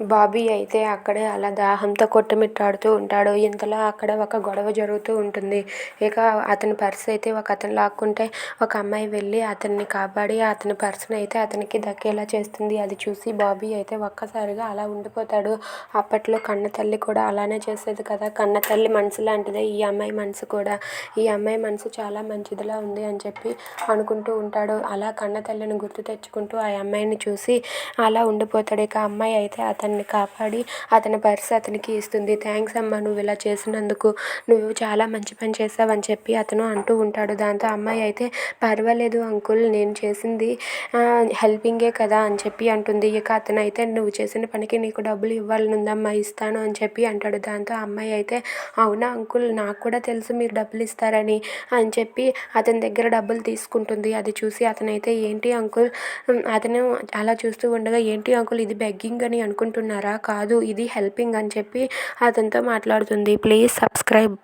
బాబీ అయితే అక్కడే అలా దాహంతో కొట్టుమిట్టాడుతూ ఉంటాడు. ఇంతలో అక్కడ ఒక గొడవ జరుగుతూ ఉంటుంది. ఇక అతని పర్స్ అయితే ఒక అతను లాక్కుంటే ఒక అమ్మాయి వెళ్ళి అతన్ని కాపాడి అతని పర్స్ని అయితే అతనికి దక్కేలా చేస్తుంది. అది చూసి బాబీ అయితే ఒక్కసారిగా అలా ఉండిపోతాడు. అప్పట్లో కన్న తల్లి కూడా అలానే చేసేది కదా. కన్న తల్లి మనసు లాంటిదే ఈ అమ్మాయి మనసు కూడా. ఈ అమ్మాయి మనసు చాలా మంచిదిలా ఉంది అని చెప్పి అనుకుంటూ ఉంటాడు. అలా కన్నతల్లిని గుర్తు తెచ్చుకుంటూ ఆ అమ్మాయిని చూసి అలా ఉండిపోతాడు. ఇక అమ్మాయి అయితే అతను అతన్ని కాపాడి అతని పర్స్ అతనికి ఇస్తుంది. థ్యాంక్స్ అమ్మా నువ్వు ఇలా చేసినందుకు. నువ్వు చాలా మంచి పని చేసావు అని చెప్పి అతను అంటూ ఉంటాడు. దాంతో అమ్మాయి అయితే పర్వాలేదు అంకుల్ నేను చేసింది హెల్పింగే కదా అని చెప్పి అంటుంది. ఇక అతను అయితే నువ్వు చేసిన పనికి నీకు డబ్బులు ఇవ్వాలని ఉందమ్మా ఇస్తాను అని చెప్పి అంటాడు. దాంతో అమ్మాయి అయితే అవునా అంకుల్ నాకు కూడా తెలుసు మీరు డబ్బులు ఇస్తారని అని చెప్పి అతని దగ్గర డబ్బులు తీసుకుంటుంది. అది చూసి అతనైతే ఏంటి అంకుల్ అతను అలా చూస్తూ ఉండగా ఏంటి అంకుల్ ఇది బెగ్గింగ్ అని అనుకుంటున్నారా? కాదు ఇది హెల్పింగ్ అని చెప్పి అతనితో మాట్లాడుతుంది. Please subscribe